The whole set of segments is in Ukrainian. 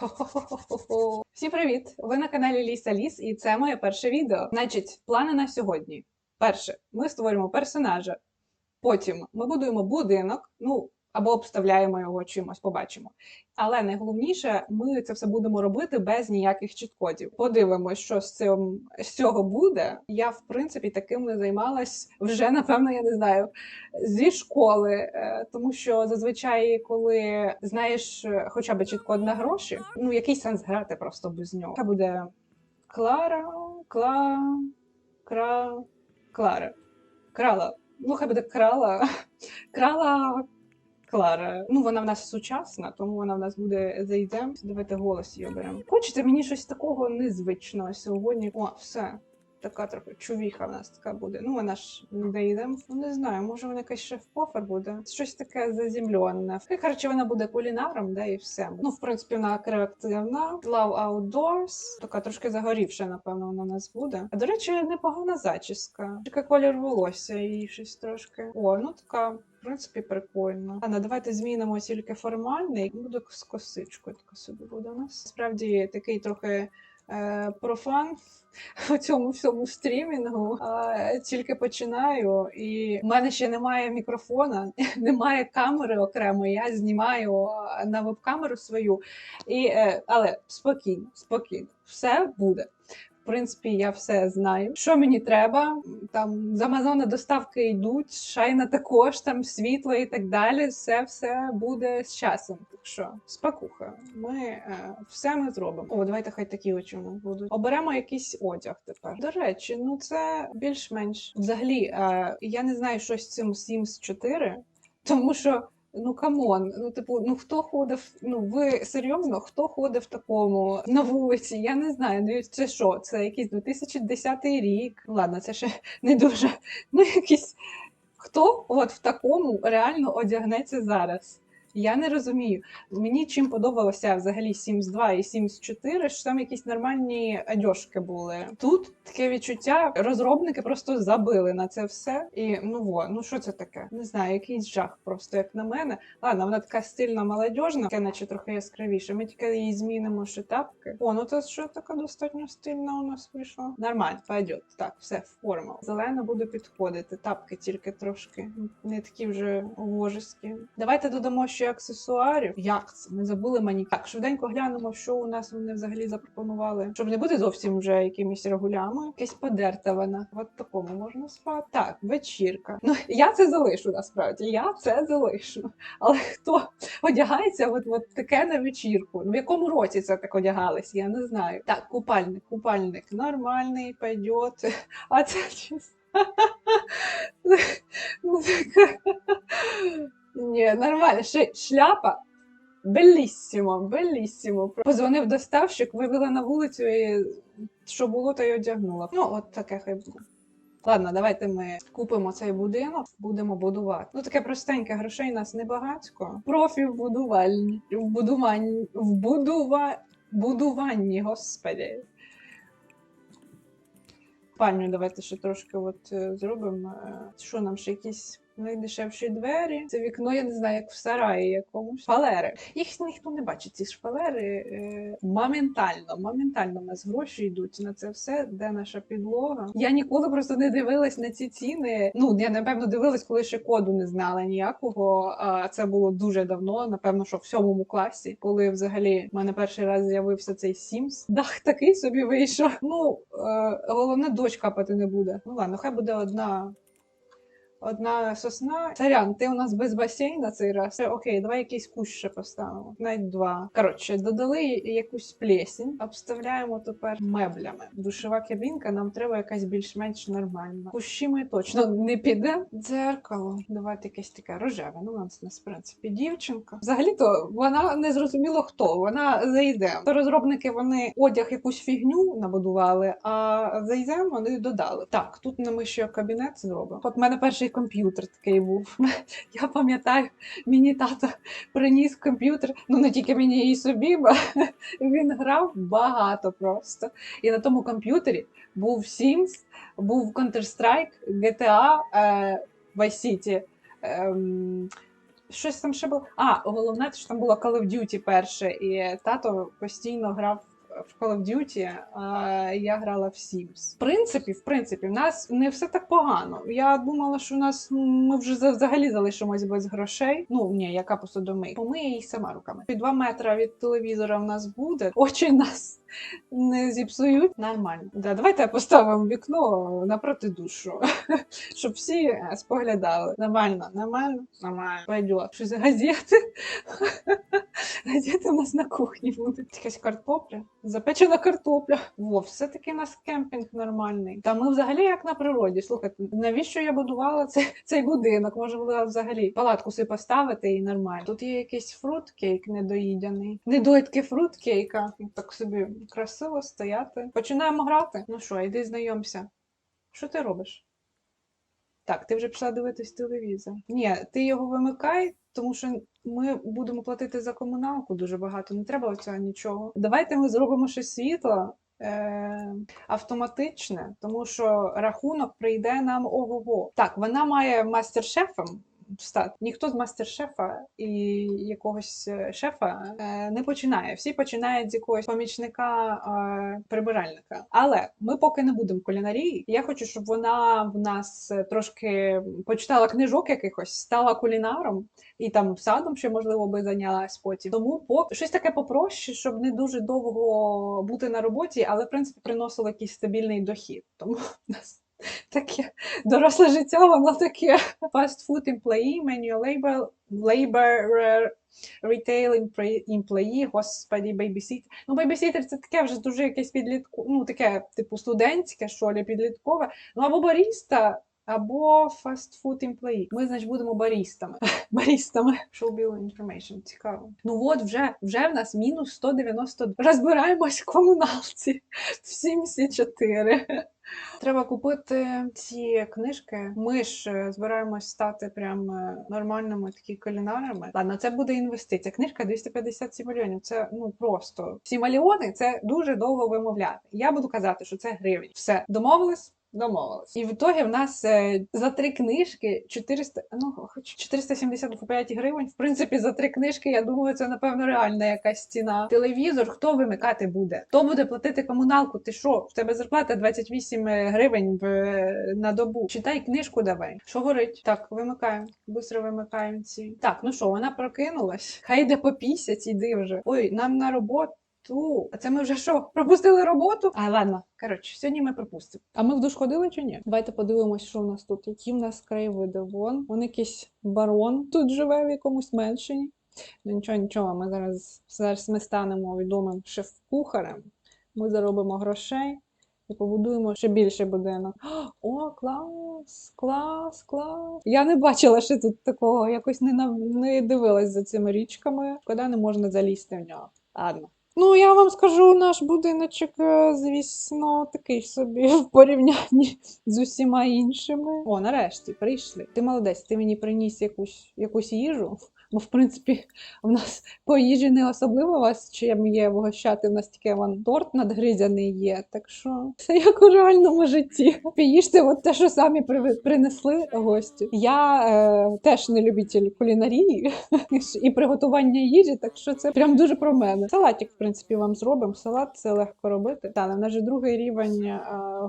Хо-хо-хо-хо-хо. Всім привіт! Ви на каналі Ліса Ліс, і це моє перше відео. Значить, плани на сьогодні. Перше, ми створюємо персонажа. Потім ми будуємо будинок, ну або обставляємо його чимось, побачимо. Але найголовніше, ми це все будемо робити без ніяких чіткодів. Подивимось, що з цим з цього буде. Я в принципі таким не займалась вже, напевно, я не знаю, зі школи, Е, тому що зазвичай, коли знаєш е, хоча б чіткод на гроші, ну який сенс грати просто без нього. Це буде Клара, Кла, Кра, Клара, Крала. Ну, хай буде крала, крала Клара. Ну, вона в нас сучасна, тому вона в нас буде зайдем. Давайте голос її оберемо. Хочете мені щось такого незвичного сьогодні? О, все. Така трохи чувіха в нас така буде. Ну, вона ж не зайдем. Ну, не знаю, може вона якась шеф-кофер буде. Щось таке заземлене. І, коротше, вона буде кулінаром, да, і все. Ну, в принципі, вона креативна. Love Outdoors. Така трошки загорівша, напевно, вона у нас буде. А до речі, непогана зачіска. Така колір волосся її щось трошки. О, ну така. Принципі, прикольно. Ну, давайте змінимо тільки формальний. Буде з косичкою така собі буде у нас. Справді такий трохи е, профан у цьому всьому стрімінгу. А, тільки починаю, і в мене ще немає мікрофона, немає камери окремо. Я знімаю на веб-камеру свою. І, е, але спокійно, спокійно, все буде. В принципі, я все знаю. Що мені треба? Там з Амазона доставки йдуть, шайна також, там світло і так далі. Все все буде з часом. Так що спокуха. Ми е, все ми зробимо. О, давайте хай такі очі у нас будуть. Оберемо якийсь одяг тепер. До речі, ну це більш-менш взагалі. Е, я не знаю, що з цим Sims 4, тому що. Ну камон, ну типу, ну хто ходив? Ну ви серйозно, хто ходив в такому на вулиці? Я не знаю. Ну це що? Це якийсь 2010 рік. Ладно, це ще не дуже. Ну якийсь хто от в такому реально одягнеться зараз? Я не розумію. Мені чим подобалося взагалі Sims 2 і Sims 4, що там якісь нормальні одяжки були. Тут таке відчуття, розробники просто забили на це все. І ну во, ну що це таке? Не знаю, якийсь жах, просто як на мене. Ладно, вона така стильна, молодіжна, таке наче трохи яскравіше. Ми тільки її змінимо ще тапки. О, ну це що така достатньо стильна у нас вийшла. Нормально, пойдет. Так, все, форма. Зелена буде підходити. Тапки тільки трошки не такі вже вожеські. Давайте додамо ще аксесуарів. Як це? Ми забули мені. Так, швиденько глянемо, що у нас вони взагалі запропонували. Щоб не бути зовсім вже якимись регулями. Якась подерта вона. От такому можна спати. Так, вечірка. Ну я це залишу насправді. Я це залишу. Але хто одягається от, от таке на вечірку? Ну, В якому році це так одягались? Я не знаю. Так, купальник, купальник нормальний, пойдет. А це чисто. Ні, нормально. Ще шляпа. Беліссімо, беліссімо. Позвонив доставщик, вивела на вулицю і що було, то й одягнула. Ну, от таке хай буде. Ладно, давайте ми купимо цей будинок, будемо будувати. Ну, таке простеньке, грошей нас небагацько. Профі в будувальні, в будуванні, в будува... будуванні, господи. Пальню давайте ще трошки от е, зробимо. Е, Що нам ще якісь найдешевші двері? Це вікно, я не знаю, як в сараї якомусь. Шпалери. Їх ніхто не бачить. Ці шпалери е, моментально, моментально у нас гроші йдуть на це все, де наша підлога. Я ніколи просто не дивилась на ці ціни. Ну я напевно дивилась, коли ще коду не знала ніякого. А це було дуже давно. Напевно, що в сьомому класі, коли взагалі в мене перший раз з'явився цей Sims. Дах такий собі вийшов. Ну е, головне, дощ капати не буде. Ну ладно, хай буде одна. Одна сосна. Сорян, ти у нас без басейна цей раз. Все, Окей, давай якийсь кущ ще поставимо. Навіть два. Коротше, додали якусь плесінь, обставляємо тепер меблями. Душова кабінка, нам треба якась більш-менш нормальна. Кущі ми точно не піде. Дзеркало. Давайте якесь таке рожеве. Ну, у нас, в принципі, дівчинка. Взагалі-то вона не зрозуміло хто. Вона зайде. То розробники вони одяг якусь фігню набудували, а зайдем вони додали. Так, тут ми ще кабінет зробимо. От мене перший комп'ютер такий був. Я пам'ятаю, мені тато приніс комп'ютер, ну не тільки мені і собі, бо він грав багато просто. І на тому комп'ютері був Sims, був Counter-Strike, GTA, е, Vice City. ем, щось там ще було. А, головне, що там було Call of Duty перше, і тато постійно грав в Call of Duty, а я грала в Sims. В принципі, в принципі, в нас не все так погано. Я думала, що у нас ну, ми вже взагалі залишимось без грошей. Ну ні, яка посудомий. Помиє її сама руками. Під два метри від телевізора в нас буде. Очі нас не зіпсують. Нормально. Да, давайте поставимо вікно напроти душу, щоб всі споглядали. Нормально, нормально, нормально. Пойдет. Що за газети? Газети у нас на кухні будуть. Якась картопля, запечена картопля. Во, все-таки у нас кемпінг нормальний. Та ми взагалі як на природі. Слухайте, навіщо я будувала цей, цей будинок? Може було взагалі палатку собі поставити і нормально. Тут є якийсь фруткейк недоїдяний. Недоїдки фруткейка. Так собі красиво стояти. Починаємо грати. Ну що, йди знайомся. Що ти робиш? Так, ти вже пішла дивитись телевізор. Ні, ти його вимикай, тому що ми будемо платити за комуналку дуже багато. Не треба цього нічого. Давайте ми зробимо щось світло. Е, автоматичне, тому що рахунок прийде нам ого-го. Так, вона має мастер-шефом стати. Ніхто з мастер-шефа і якогось е, шефа е, не починає. Всі починають з якогось помічника е, прибиральника. Але ми поки не будемо кулінарії. Я хочу, щоб вона в нас трошки почитала книжок якихось, стала кулінаром і там садом ще можливо би зайнялась потім. Тому поки щось таке попроще, щоб не дуже довго бути на роботі, але в принципі приносило якийсь стабільний дохід. Тому нас таке доросле життя, воно таке fast food employee, manual labor, labor retail employee- господі, babysitter. Ну, babysitter це таке вже дуже якесь підлітку, ну таке, типу, студентське, що ли, підліткове. Ну або баріста, або food employee. Ми, значить, будемо барістами. барістами. Show bill information. Цікаво. Ну от вже, вже в нас мінус 190. Розбираємось в комуналці в 74. Треба купити ці книжки. Ми ж е, збираємось стати прям е, нормальними такі кулінарами. Ладно, це буде інвестиція. Книжка 257 мільйонів. Це ну просто всі мільйони це дуже довго вимовляти. Я буду казати, що це гривень. Все, домовились? Домовились. І в ітогі в нас е, за три книжки 400, ну хоч 475 гривень. В принципі, за три книжки, я думаю, це напевно реальна якась ціна. Телевізор хто вимикати буде? Хто буде платити комуналку? Ти що? В тебе зарплата 28 гривень в, на добу. Читай книжку давай. Що горить? Так, вимикаємо. Быстро вимикаємо ці. Так, ну що, вона прокинулась. Хай йде по пісять, іди вже. Ой, нам на роботу. Ту, а це ми вже що, пропустили роботу? А ладно, коротше, сьогодні ми пропустимо. А ми в душ ходили чи ні? Давайте подивимось, що в нас тут. Які в нас краєвиди. Вон, вон якийсь барон тут живе в якомусь меншині. Ну нічого, нічого, ми зараз, зараз ми станемо відомим шеф-кухарем. Ми заробимо грошей і побудуємо ще більше будинок. О, клас, клас, клас. Я не бачила ще тут такого, якось не, нав- не дивилась за цими річками, куди не можна залізти в нього. Ладно. Ну, я вам скажу, наш будиночок, е, звісно, такий собі в порівнянні з усіма іншими. О, нарешті, прийшли. Ти молодець, ти мені приніс якусь, якусь їжу. Бо, в принципі, в нас по їжі не особливо вас чим є вгощати. В нас тільки вон торт надгризяний є. Так що все як у реальному житті. Поїжте от те, що самі при- принесли гості. Я е, теж не любитель кулінарії і приготування їжі, так що це прям дуже про мене. Салатик, в принципі, вам зробимо. Салат це легко робити. Та, в нас же другий рівень е,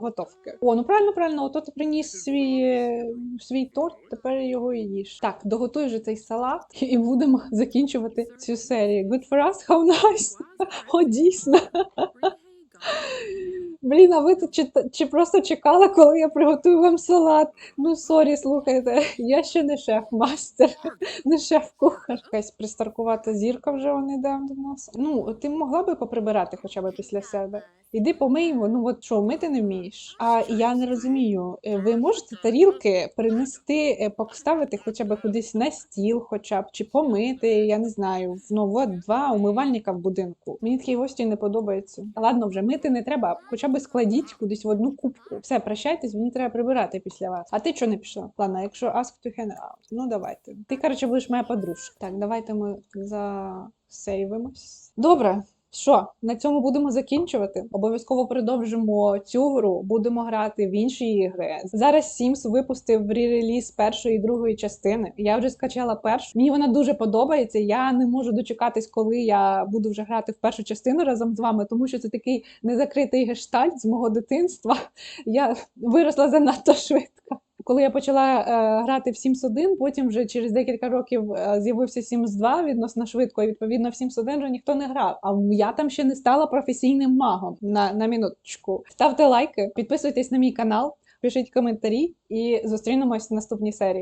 готовки. О, ну правильно, правильно, ото ти приніс свій, свій торт, тепер його і їж. Так, доготуй же цей салат і будемо закінчувати цю серію. Good for us, how nice! О, дійсно. Блін, а ви тут чи, чи просто чекали, коли я приготую вам салат? Ну, сорі, слухайте, я ще не шеф-мастер, не шеф-кухар. Якась пристаркувата зірка вже вони йде до нас. Ну, ти могла би поприбирати хоча б після себе. Іди помиємо, ну от що, мити не вмієш. А я не розумію, е, ви можете тарілки принести, е, поставити хоча б кудись на стіл, хоча б чи помити, я не знаю. Ну от два умивальника в будинку. Мені такі гості не подобаються. Ладно, вже мити не треба, хоча б складіть кудись в одну кубку. Все, прощайтесь, мені треба прибирати після вас. А ти чого не пішла? Ладно, якщо ask to hang out, ну давайте. Ти, коротше, будеш моя подружка. Так, давайте ми засейвимось. Добре. Що, на цьому будемо закінчувати? Обов'язково продовжимо цю гру, будемо грати в інші ігри. Зараз Sims випустив ререліз першої і другої частини. Я вже скачала першу. Мені вона дуже подобається. Я не можу дочекатись, коли я буду вже грати в першу частину разом з вами, тому що це такий незакритий гештальт з мого дитинства. Я виросла занадто швидко. Коли я почала е, грати в Sims 1, потім вже через декілька років е, з'явився Sims 2 відносно швидко, і відповідно в Sims 1 вже ніхто не грав. А я там ще не стала професійним магом. На, на минуточку. Ставте лайки, підписуйтесь на мій канал, пишіть коментарі і зустрінемось в наступній серії.